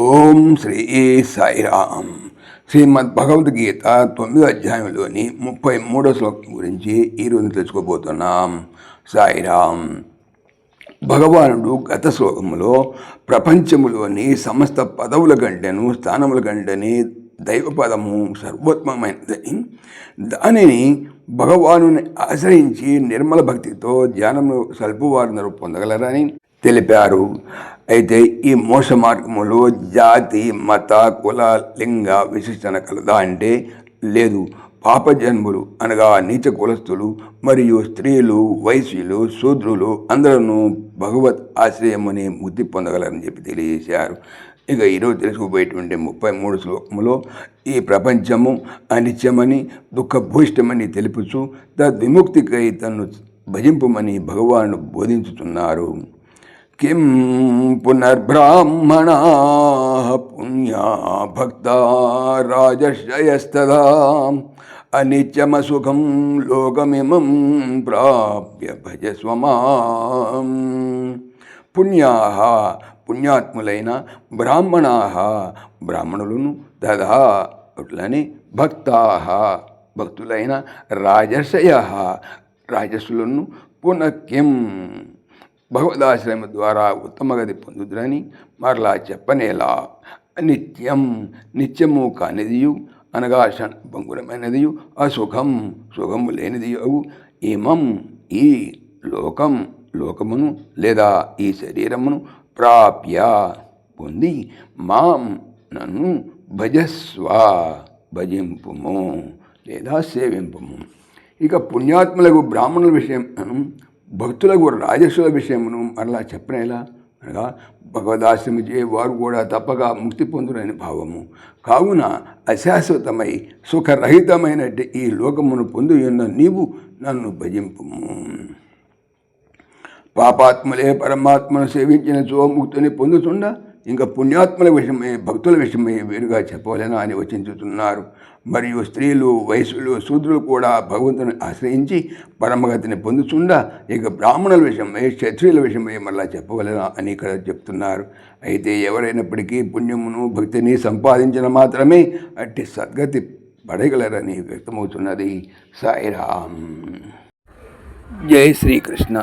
ఓం శ్రీ సాయిరామ్. శ్రీమద్ భగవద్గీత తొమ్మిదో అధ్యాయంలోని ముప్పై మూడో శ్లోకం గురించి ఈరోజు తెలుసుకోబోతున్నాం. సాయిరామ్. భగవానుడు గత శ్లోకములో ప్రపంచములోని సమస్త పదవుల గంటను స్థానముల గంటని దైవపదము సర్వోత్తమమైనదని దానిని భగవాను ఆశ్రయించి నిర్మల భక్తితో ధ్యానము సల్పువారు పొందగలరని తెలిపారు. అయితే ఈ మోస మార్గములో జాతి మత కుల లింగ విశిష్టన కలదా అంటే లేదు. పాపజన్ములు అనగా నీచ కులస్తులు మరియు స్త్రీలు వైశ్యులు శూద్రులు అందరూ భగవత్ ఆశ్రయమని ముద్ది పొందగలరని చెప్పి తెలియజేశారు. ఇక ఈరోజు తెలుసుకుపోయేటువంటి ముప్పై మూడు శ్లోకములో ఈ ప్రపంచము అనిత్యమని దుఃఖభూయిష్టమని తెలుపుచు తద్విముక్తికై తన్ను భజింపమని భగవాను బోధించుతున్నారు కిం పునర్బ్రాహ్మణా పుణ్యా భక్త రాజశ్రయస్తదా అనిత్యమసుఖం లోకమిమం ప్రాప్య భజస్వమాం పుణ్యా పుణ్యాత్ములైన బ్రాహ్మణా బ్రాహ్మణులను దదా అట్లని భక్తా భక్తులైన రాజర్షయ రాజసులను పునఃకిం భగవదాశ్రయం ద్వారా ఉత్తమగతి పొందుదురని మరలా చెప్పనేలా. నిత్యం నిత్యము కానిదియు అనగా భంగురమైనదియు అసుఖం సుఖము లేనిది అవు ఇమం ఈ లోకం లోకమును లేదా ఈ శరీరమును ప్రాప్య పొంది మాం నన్ను భజస్వ భజింపుము లేదా సేవింపుము. ఇక పుణ్యాత్మలకు బ్రాహ్మణుల విషయం భక్తులకు రాజస్సుల విషయమును మరలా చెప్పనేలా? అనగా భగవదాశ్రమిచే వారు కూడా తప్పక ముక్తి పొందురని భావము. కావున అశాశ్వతమై సుఖరహితమైన ఈ లోకమును పొంది ఉన్న నీవు నన్ను భజింపు పాపాత్ములే పరమాత్మను సేవించిన చోముక్తిని పొందుతుండ ఇంకా పుణ్యాత్మల విషయమై భక్తుల విషయమై వేరుగా చెప్పవలెనా అని వచించుతున్నారు. మరియు స్త్రీలు వయసులు శూద్రులు కూడా భగవంతుని ఆశ్రయించి పరమగతిని పొందుతుండా ఇక బ్రాహ్మణుల విషయమై క్షత్రియుల విషయమై మళ్ళా చెప్పవలెనా అని ఇక్కడ చెప్తున్నారు. అయితే ఎవరైనప్పటికీ పుణ్యమును భక్తిని సంపాదించిన మాత్రమే అట్టి సద్గతి పడగలరని వ్యక్తమవుతున్నది. సాయిరామ్. జై శ్రీకృష్ణ.